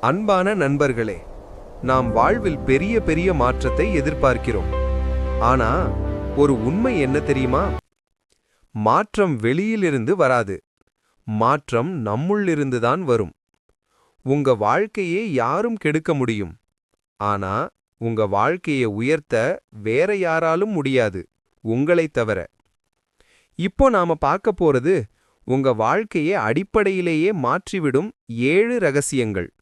அன்பான நண்பர்களே நாம் வாழ்வில் பெரிய பெரிய மாற்றத்தை எதிர்பார்க்கிறோம். ஆனா ஒரு உண்மை என்ன தெரியுமா? மாற்றம் வெளியிலிருந்து வராது. மாற்றம் நம்முள்ளிருந்து தான் வரும். உங்க வாழ்க்கையே யாரும் கெடுக்க முடியும். ஆனா உங்க வாழ்க்கையை உயர்த்த வேற யாராலும் முடியாது. உங்களைத் தவிர. இப்போ நாம பார்க்க போறது உங்க வாழ்க்கையை அடிப்படையிலேயே மாற்றிவிடும் ஏழு ரகசியங்கள்.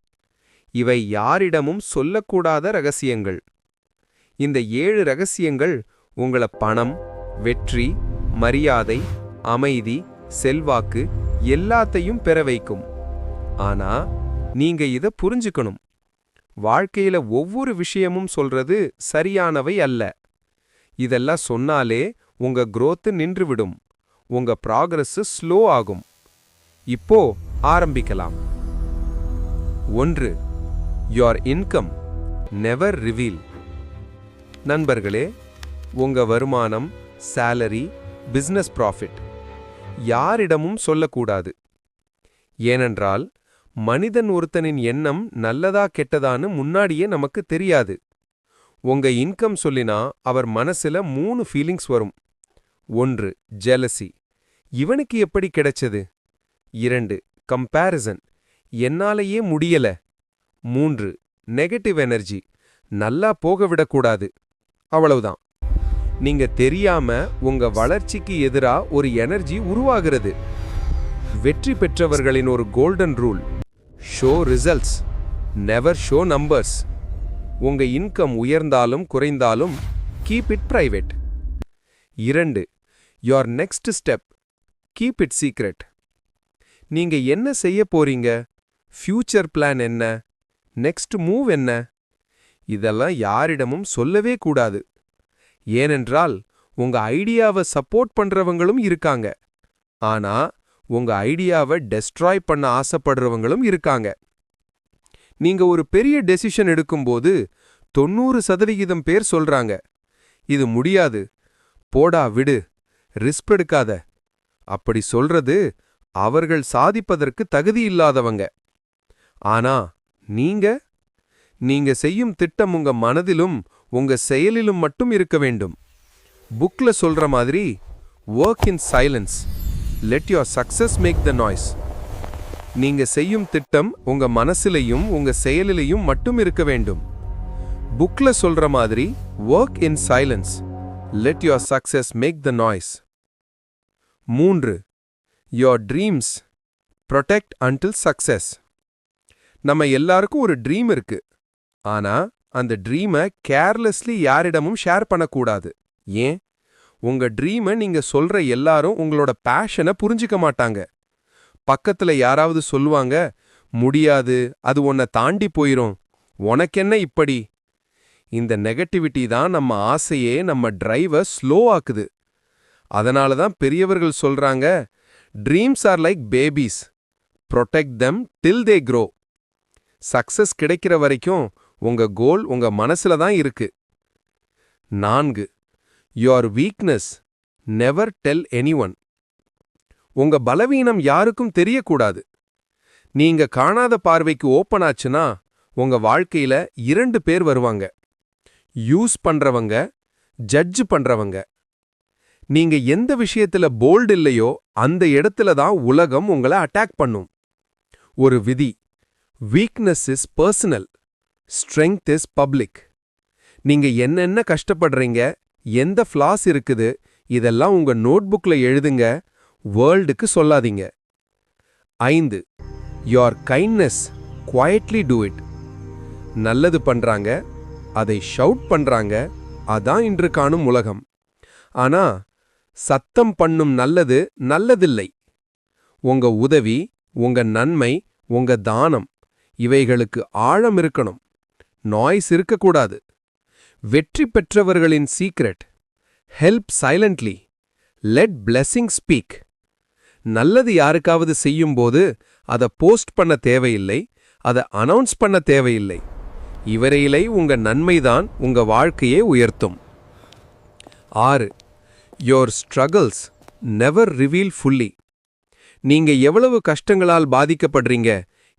இவை யாரிடமும் சொல்லக்கூடாத ரகசியங்கள். இந்த ஏழு ரகசியங்கள் உங்களை பணம் வெற்றி மரியாதை அமைதி செல்வாக்கு எல்லாத்தையும் பெற வைக்கும். ஆனா நீங்க இதை புரிஞ்சுக்கணும். வாழ்க்கையில ஒவ்வொரு விஷயமும் சொல்றது சரியானவை அல்ல. இதெல்லாம் சொன்னாலே உங்க குரோத்து நின்றுவிடும். உங்க ப்ராகிரஸ்ஸு ஸ்லோ ஆகும். இப்போ ஆரம்பிக்கலாம். ஒன்று யோர் இன்கம் நெவர் ரிவீல் நண்பர்களே உங்க வருமானம் சேலரி பிஸ்னஸ் ப்ராஃபிட் யாரிடமும் சொல்லக்கூடாது. ஏனென்றால் மனிதன் ஒருத்தனின் எண்ணம் நல்லதா கெட்டதான்னு முன்னாடியே நமக்கு தெரியாது. உங்க இன்கம் சொல்லினா அவர் மனசுல மூணு ஃபீலிங்ஸ் வரும். ஒன்று ஜெலசி இவனுக்கு எப்படி கிடைச்சது? இரண்டு கம்பேரிசன் என்னாலேயே முடியல. மூன்று நெகட்டிவ் எனர்ஜி நல்லா போக விடக்கூடாது. அவ்வளவுதான். நீங்க தெரியாம உங்க வளர்ச்சிக்கு எதிரா ஒரு எனர்ஜி உருவாகிறது. வெற்றி பெற்றவர்களின் ஒரு golden rule show results never show numbers உங்க இன்கம் உயர்ந்தாலும் குறைந்தாலும் கீப் இட் பிரைவேட் இரண்டு your next step keep it secret நீங்க என்ன செய்ய போறீங்க? ஃபியூச்சர் பிளான் என்ன? நெக்ஸ்ட் மூவ் என்ன? இதெல்லாம் யாரிடமும் சொல்லவே கூடாது. ஏனென்றால் உங்க ஐடியாவை சப்போர்ட் பண்றவங்களும் இருக்காங்க. ஆனா உங்க ஐடியாவை டெஸ்ட்ராய் பண்ண ஆசைப்படுறவங்களும் இருக்காங்க. நீங்க ஒரு பெரிய டெசிஷன் எடுக்கும்போது தொண்ணூறு சதவிகிதம் பேர் சொல்றாங்க. இது முடியாது. போடா விடு. ரிஸ்க் எடுக்காத. அப்படி சொல்றது அவர்கள் சாதிப்பதற்கு தகுதி இல்லாதவங்க. ஆனா நீங்க? நீங்க செய்யும் திட்டம் உங்க மனதிலும் உங்க செயலிலும் மட்டும் இருக்க வேண்டும். புக்ல சொல்ற மாதிரி work in silence let your success make the noise நீங்க செய்யும் திட்டம் உங்க மனசிலையும் உங்க செயலிலையும் மட்டும் இருக்க வேண்டும். புக்ல சொல்ற மாதிரி work in silence let your success make the noise மூன்று your dreams protect until success நம்ம எல்லாருக்கும் ஒரு ட்ரீம் இருக்கு. ஆனா அந்த ட்ரீமை கேர்லெஸ்லி யாரிடமும் ஷேர் பண்ணக்கூடாது. ஏன்? உங்க ட்ரீமை நீங்க சொல்ற எல்லாரும் உங்களோட பேஷனை புரிஞ்சுக்க மாட்டாங்க. பக்கத்துல யாராவது சொல்லுவாங்க முடியாது அது உன்னை தாண்டி போயிரும். உனக்கென்ன இப்படி? இந்த நெகட்டிவிட்டி தான் நம்ம ஆசையே நம்ம டிரைவை ஸ்லோ ஆக்குது. அதனால தான் பெரியவர்கள் சொல்றாங்க dreams are like babies protect them till they grow success கிடைக்கிற வரைக்கும் உங்க கோல் உங்க மனசுல தான் இருக்கு. நான்கு your weakness never tell anyone உங்க பலவீனம் யாருக்கும் தெரியக்கூடாது. நீங்க காணாத பார்வைக்கு ஓப்பன் ஆச்சுன்னா உங்க வாழ்க்கையில இரண்டு பேர் வருவாங்க. யூஸ் பண்றவங்க ஜட்ஜ் பண்றவங்க. நீங்க எந்த விஷயத்துல போல்டு இல்லையோ அந்த இடத்துல தான் உலகம் உங்களை அட்டாக் பண்ணும். ஒரு விதி weakness is personal strength is public நீங்க என்னென்ன கஷ்டப்படுறீங்க எந்த ஃப்ளாஸ் இருக்குது இதெல்லாம் உங்க நோட்புக்ல எழுதுங்க வேர்ல்டுக்கு சொல்லாதீங்க. ஐந்து your kindness quietly do it நல்லது பண்ணுறாங்க அதை ஷவுட் பண்ணுறாங்க அதான் இன்று காணும் உலகம். ஆனா சத்தம் பண்ணும் நல்லது நல்லதில்லை. உங்க உதவி உங்க நன்மை உங்க தானம். இவைகளுக்கு ஆழம் இருக்கணும். நாய்ஸ் இருக்கக்கூடாது. வெற்றி பெற்றவர்களின் secret help silently let blessing speak நல்லது யாருக்காவது செய்யும்போது அதை போஸ்ட் பண்ண தேவையில்லை அதை அனௌன்ஸ் பண்ண தேவையில்லை. இவரையிலே உங்க நன்மைதான் உங்க வாழ்க்கையே உயர்த்தும். ஆறு your struggles never reveal fully நீங்க எவ்வளவு கஷ்டங்களால் பாதிக்கப்படுறீங்க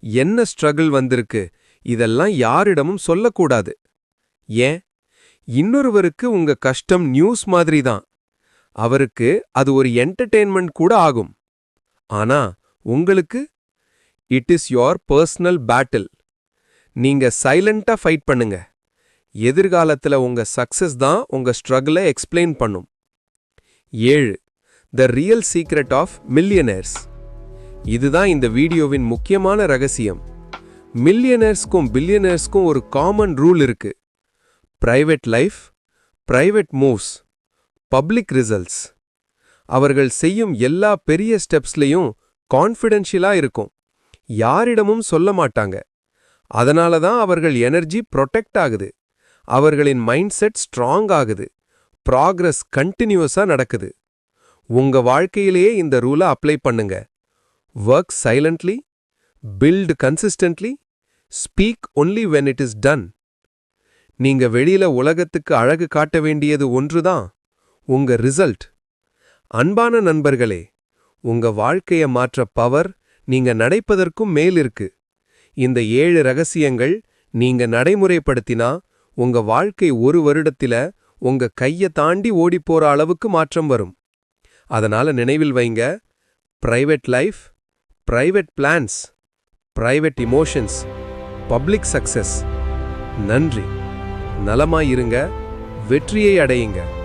என்ன ஸ்ட்ரகிள் வந்திருக்கு? இதெல்லாம் யாரிடமும் சொல்லக்கூடாது. ஏன்? இன்னொருவருக்கு உங்க கஷ்டம் நியூஸ் மாதிரி தான் அவருக்கு அது ஒரு என்டர்டெயின்மெண்ட் கூட ஆகும். ஆனா உங்களுக்கு it is your personal battle நீங்க சைலண்டா ஃபைட் பண்ணுங்க. எதிர்காலத்துல உங்க சக்சஸ் தான் உங்க ஸ்ட்ரகிளை எக்ஸ்பிளைன் பண்ணும். ஏழு the real secret of millionaires இதுதான் இந்த வீடியோவின் முக்கியமான ரகசியம். மில்லியனர்ஸ்க்கும் பில்லியனர்ஸ்க்கும் ஒரு காமன் ரூல் இருக்கு. Private life private moves public results அவர்கள் செய்யும் எல்லா பெரிய ஸ்டெப்ஸ்லையும் கான்ஃபிடென்ஷியலா இருக்கும். யாரிடமும் சொல்ல மாட்டாங்க. அதனால தான் அவர்கள் எனர்ஜி ப்ரொடெக்ட் ஆகுது. அவர்களின் மைண்ட் செட் ஸ்ட்ராங் ஆகுது. ப்ராக்ரஸ் கண்டினியூஸா நடக்குது. உங்க வாழ்க்கையிலேயே இந்த ரூலை அப்ளை பண்ணுங்க. Work silently, build consistently speak only when it is done நீங்க வெளியில உலகத்துக்கு அழகு காட்ட வேண்டியது ஒன்றுதான் உங்க ரிசல்ட் அன்பான நண்பர்களே உங்க வாழ்க்கைய மாற்ற பவர் நீங்க நடைப்பதற்கும் மேல் இருக்கு. இந்த ஏழு ரகசியங்கள் நீங்க நடைமுறைப்படுத்தினா உங்க வாழ்க்கை ஒரு வருடத்தில உங்க கைய தாண்டி ஓடிப்போற அளவுக்கு மாற்றம் வரும். அதனால நினைவில் வைங்க private life private plans private emotions public success நன்றி. நலமாயிருங்க. வெற்றியை அடையுங்க.